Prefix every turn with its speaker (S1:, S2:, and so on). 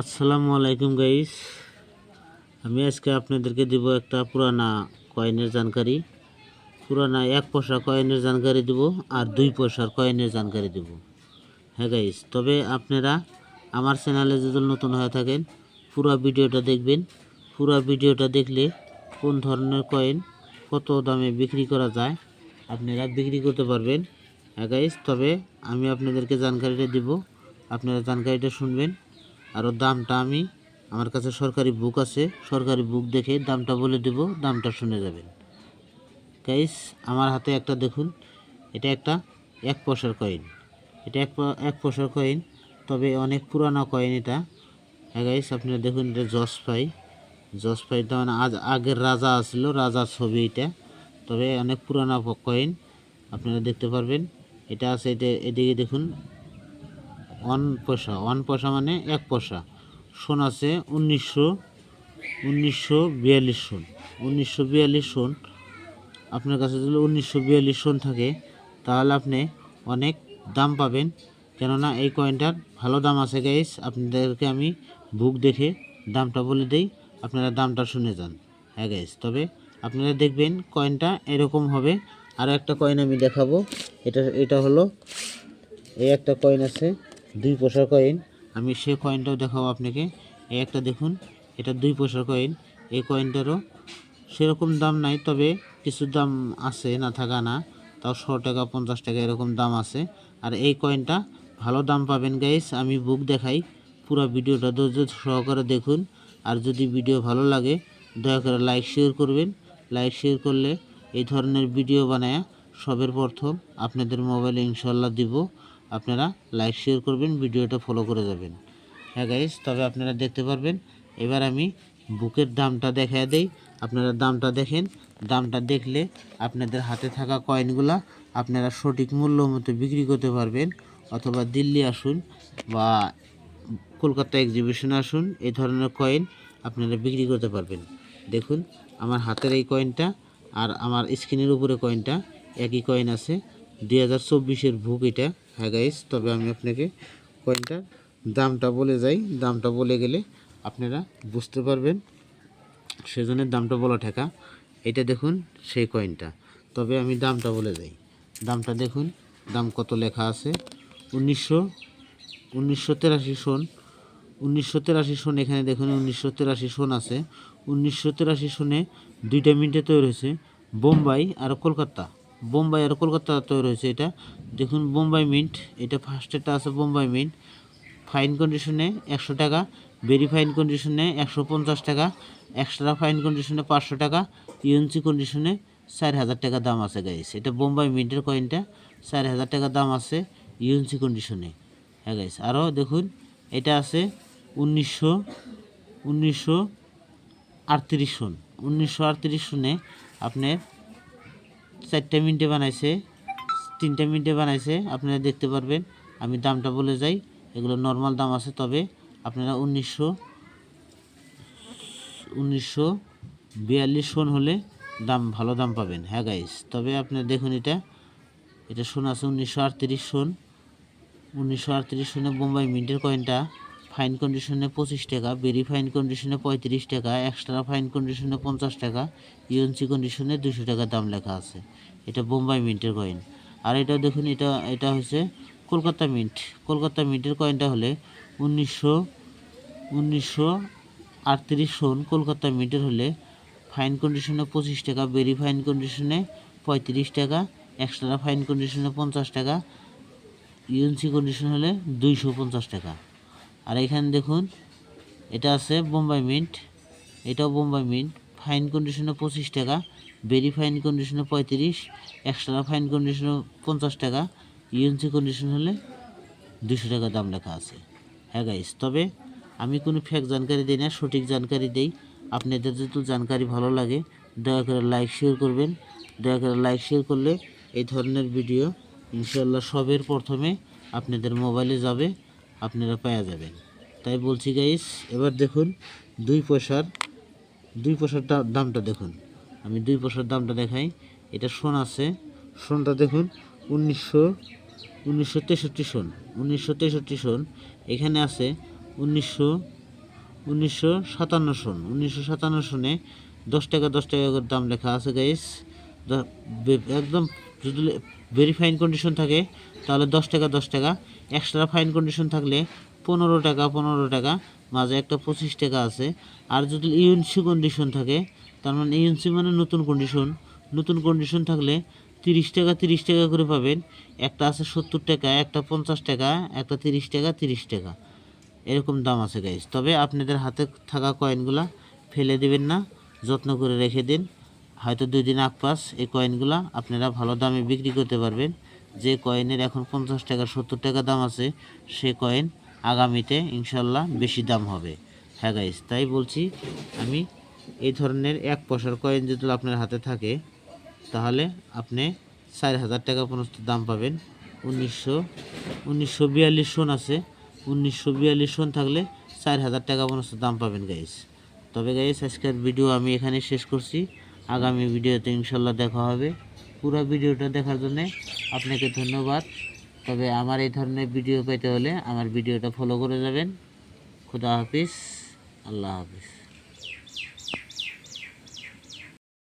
S1: আসসালামু আলাইকুম গাইস আমি আজকে আপনাদেরকে দিব একটা পুরানা কয়েনের জানকারি। পুরানা এক পয়সা কয়েনের জানকারি দিব আর দুই পয়সার কয়েনের জানকারি দিব। হ্যাঁ গাইস তবে আপনারা আমার চ্যানেলে যদি নতুন হয়ে থাকেন, পুরো ভিডিওটা দেখবেন। পুরো ভিডিওটা দেখলে কোন ধরনের কয়েন কত দামে বিক্রি করা যায় আপনারা বিক্রি করতে পারবেন। হ্যাঁ গাইস তবে আমি আপনাদেরকে জানকারিটা দিব। আপনারা জানকারিটা শুনবেন। আর ওর দামটা আমি, আমার কাছে সরকারি বুক আছে, সরকারি বুক দেখে দামটা বলে দেব, দামটা শুনে যাবেন। গাইস আমার হাতে একটা দেখুন, এটা একটা এক পয়সার কয়েন এটা এক এক পয়সার কয়েন তবে অনেক পুরানো কয়েন এটা। হ্যাঁ গাইস আপনারা দেখুন এটা জস পাই জস পাইটা মানে আজ, আগের রাজা আসলো রাজার ছবি এটা। তবে অনেক পুরানো কয়েন আপনারা দেখতে পারবেন। এটা আছে, এটা এদিকে দেখুন ওয়ান পয়সা ওয়ান পয়সা মানে এক পয়সা। সন আছে উনিশশো উনিশশো বিয়াল্লিশ সন। উনিশশো বিয়াল্লিশ সন, আপনার কাছে যদি উনিশশো বিয়াল্লিশ সন থাকে, তাহলে আপনি অনেক দাম পাবেন। কেননা এই কয়েনটার ভালো দাম আছে গাইস আপনাদেরকে আমি বুক দেখে দামটা বলে দেই, আপনারা দামটা শুনে যান। হ্যাঁ গাইস তবে আপনারা দেখবেন কয়েনটা এরকম হবে। আর একটা কয়েন আমি দেখাবো। এটা এটা হলো, এই একটা কয়েন আছে। দুই পয়সার কয়েন আমি সেই কয়েনটাও দেখাবো আপনাকে। এই একটা দেখুন, এটা দুই পয়সার কয়েন এই কয়েনটারও সেরকম দাম নাই, তবে কিছু দাম আছে, না থাকা না। তাও ষো টাকা, পঞ্চাশ টাকা এরকম দাম আছে। আর এই কয়েনটা ভালো দাম পাবেন গাইস আমি বুক দেখাই, পুরো ভিডিওটা ধৈর্য সহকারে দেখুন। আর যদি ভিডিও ভালো লাগে, দয়া করে লাইক শেয়ার করবেন। লাইক শেয়ার করলে এই ধরনের ভিডিও বানায় সবের প্রথম আপনাদের মোবাইলে ইনশাল্লাহ দিব। আপনারা লাইক শেয়ার করবেন, ভিডিওটা ফলো করে যাবেন। হ্যাঁ গাইজ তবে আপনারা দেখতে পারবেন, এবার আমি বুকের দামটা দেখা দেই। আপনারা দামটা দেখেন, দামটা দেখলে আপনাদের হাতে থাকা কয়েনগুলা আপনারা সঠিক মূল্য মতো বিক্রি করতে পারবেন, অথবা দিল্লি আসুন বা কলকাতা এক্সিবিশন আসুন এই ধরনের কয়েন আপনারা বিক্রি করতে পারবেন। দেখুন, আমার হাতের এই কয়েনটা আর আমার স্ক্রিনের উপরে কয়েনটা একই কয়েন আছে। দুই হাজার চব্বিশের বুক এটা। হ্যাঁ গাইস তবে আমি আপনাকে কয়েনটার দামটা বলে যাই। দামটা বলে গেলে আপনারা বুঝতে পারবেন সেজন্য দামটা বলা ঠেকা। এটা দেখুন সেই কয়েনটা। তবে আমি দামটা বলে যাই। দামটা দেখুন, দাম কত লেখা আছে? উনিশশো উনিশশো তেরাশি সন। উনিশশো তেরাশি সন, এখানে দেখুন উনিশশো তেরাশি সন আছে। উনিশশো তেরাশি সনে দুইটা মিনিটে তৈরি হয়েছে। বোম্বাই আর কলকাতা। বোম্বাই আর কলকাতা তৈরি হয়েছে এটা। দেখুন, বোম্বাই মিন্ট এটা ফার্স্টেরটা আছে বোম্বাই মিন্ট ফাইন কন্ডিশনে একশো টাকা ভেরি ফাইন কন্ডিশনে একশো পঞ্চাশ টাকা এক্সট্রা ফাইন কন্ডিশনে পাঁচশো টাকা ইউএনসি কন্ডিশনে চার হাজার টাকা দাম আছে গাইস এটা বোম্বাই মিন্টের কয়েনটা চার হাজার টাকা দাম আছে ইউএনসি কন্ডিশনে হ্যাঁ গাইস আরও দেখুন, এটা আছে উনিশশো উনিশশো আটত্রিশ সন উনিশশো আটত্রিশ সনে আপনার চারটা মিনিটে বানাইছে, তিনটা মিনিটে বানাইছে, আপনারা দেখতে পারবেন। আমি দামটা বলে যাই, এগুলো নর্মাল দাম আছে, তবে আপনারা উনিশশো উনিশশো বিয়াল্লিশ সন হলে দাম, ভালো দাম পাবেন। হ্যাঁ গাইস তবে আপনারা দেখুন এটা এটা শোন আছে উনিশশো আটত্রিশ সন। উনিশশো আটত্রিশ সনে বোম্বাই মিন্টের কয়েনটা ফাইন কন্ডিশনে পঁচিশ টাকা ভেরি ফাইন কন্ডিশনে পঁয়ত্রিশ টাকা এক্সট্রা ফাইন কন্ডিশনে পঞ্চাশ টাকা ইউএনসি কন্ডিশনে দুশো টাকা দাম লেখা আছে। এটা বোম্বাই মিন্টের কয়েন আর এটা দেখুন, এটা এটা হচ্ছে কলকাতা মিন্ট। কলকাতা মিন্টের কয়েনটা হলে উনিশশো উনিশশো আটত্রিশ সন কলকাতা মিন্টের হলে ফাইন কন্ডিশনে পঁচিশ টাকা ভেরি ফাইন কন্ডিশনে পঁয়ত্রিশ টাকা এক্সট্রা ফাইন কন্ডিশনে পঞ্চাশ টাকা ইউএনসি কন্ডিশন হলে দুইশো পঞ্চাশ টাকা। আর এখানে দেখুন, এটা আছে বোম্বাই মিন্ট, এটাও বোম্বাই মিন্ট। ফাইন কন্ডিশনে পঁচিশ টাকা ভেরি ফাইন কন্ডিশনে পঁয়ত্রিশ এক্সট্রা ফাইন কন্ডিশনে পঞ্চাশ টাকা ইউএনসি কন্ডিশন হলে দুশো টাকা দাম লেখা আছে। হ্যাঁ গাইস তবে আমি কোনো ফেক জানকারি দিই না, সঠিক জানকারি দেই। আপনাদের যদি জানকারি ভালো লাগে, দয়া করে লাইক শেয়ার করবেন। দয়া করে লাইক শেয়ার করলে এই ধরনের ভিডিও ইনশাল্লাহ সবের প্রথমে আপনাদের মোবাইলে যাবে। আপনারা পাওয়া যাবেন। তাই বলছি গাইস এবার দেখুন, দুই পয়সার দুই পয়সার দামটা দেখুন। আমি দুই পয়সার দামটা দেখাই। এটা সোন আছে। সোনটা দেখুন, উনিশশো উনিশশো তেষট্টি সোন। উনিশশো তেষট্টি সন। এখানে আছে উনিশশো উনিশশো সাতান্ন সন। উনিশশো সাতান্ন সনে দশ টাকা দশ টাকা করে দাম লেখা আছে গাইস একদম যদি ভেরি ফাইন কন্ডিশন থাকে, তাহলে দশ টাকা দশ টাকা। এক্সট্রা ফাইন কন্ডিশন থাকলে পনেরো টাকা পনেরো টাকা, মাঝে একটা পঁচিশ টাকা আছে। আর যদি ইউএনসি কন্ডিশন থাকে, তার মানে ইউএনসি মানে নতুন কন্ডিশন নতুন কন্ডিশন থাকলে তিরিশ টাকা তিরিশ টাকা করে পাবেন। একটা আছে সত্তর টাকা, একটা পঞ্চাশ টাকা, একটা তিরিশ টাকা তিরিশ টাকা। এরকম দাম আছে গাইস তবে আপনাদের হাতে থাকা কয়েনগুলা ফেলে দিবেন না, যত্ন করে রেখে দিন। হয়তো দুই দিন আগপাস এই কয়েনগুলো আপনারা ভালো দামে বিক্রি করতে পারবেন। যে কয়েনের এখন পঞ্চাশ টাকা, সত্তর টাকা দাম আছে, সে কয়েন আগামীতে ইনশাল্লাহ বেশি দাম হবে। হ্যাঁ গাইস তাই বলছি আমি এই ধরনের এক পয়সার কয়েন যদি আপনার হাতে থাকে, তাহলে আপনি চার হাজার টাকা পর্যন্ত দাম পাবেন। উনিশশো উনিশশো বিয়াল্লিশ সন আছে, উনিশশো বিয়াল্লিশ সন থাকলে চার হাজার টাকা পর্যন্ত দাম পাবেন গাইস তবে গাইস আজকের ভিডিও আমি এখানে শেষ করছি। আগামী ভিডিওতে ইনশাল্লাহ দেখা হবে। পুরো ভিডিওটা দেখার জন্য আপনাকে ধন্যবাদ। তবে আমার এই ধরনের ভিডিও পেতে হলে আমার ভিডিওটা ফলো করে যাবেন। খুদা হাফিজ। আল্লাহ হাফিজ।